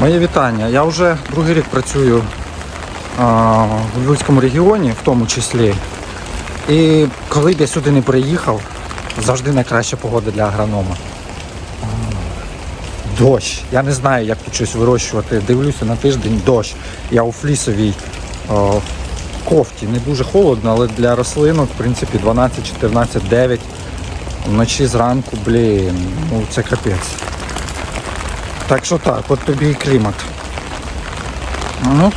Моє вітання. Я вже другий рік працюю в Львівському регіоні, в тому числі. І коли б я сюди не приїхав, завжди найкраща погода для агронома. Дощ. Я не знаю, як тут щось вирощувати. Дивлюся на тиждень дощ. Я у флісовій кофті. Не дуже холодно, але для рослинок, в принципі, 12, 14, 9. Вночі зранку, блін, ну це капець. Так що так, от тобі і клімат. Ну,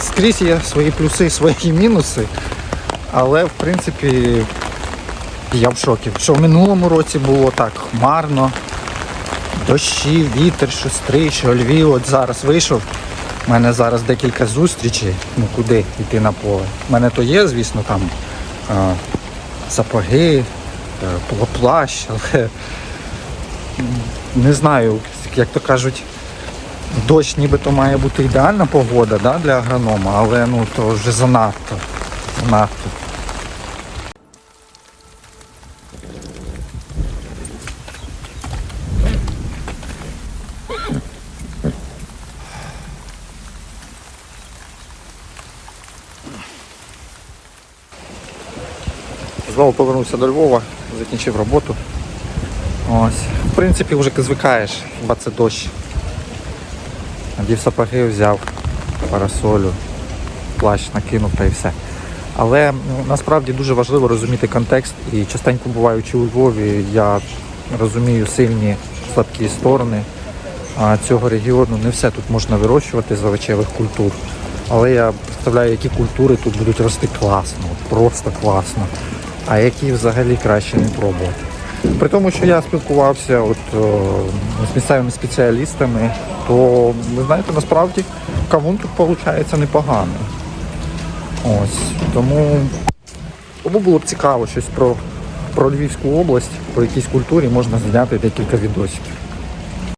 скрізь є свої плюси, свої мінуси. Але в принципі я в шокі. Що в минулому році було так хмарно, дощі, вітер, що стрий, Львів. От зараз вийшов. У мене зараз декілька зустрічей. Ну куди йти на поле. У мене то є, звісно, там а, сапоги, е, плащ, але не знаю, як то кажуть, дощ нібито має бути ідеальна погода да, для агронома, але ну то вже занадто. занадто. Знову повернувся до Львова, закінчив роботу. Ось. В принципі, вже звикаєш, хіба це дощ. Надів сапоги взяв, парасолю, плащ накинув та і все. Але ну, насправді дуже важливо розуміти контекст і частенько буваючи у Львові, я розумію сильні слабкі сторони цього регіону. Не все тут можна вирощувати з овочевих культур. Але я представляю, які культури тут будуть рости класно, просто класно, а які взагалі краще не пробувати. При тому, що я спілкувався от, о, з місцевими спеціалістами, то ви знаєте, насправді кавун тут виходить непоганий. Ось. Тому, тому було б цікаво щось про, про Львівську область, по якійсь культурі можна зняти декілька відосиків.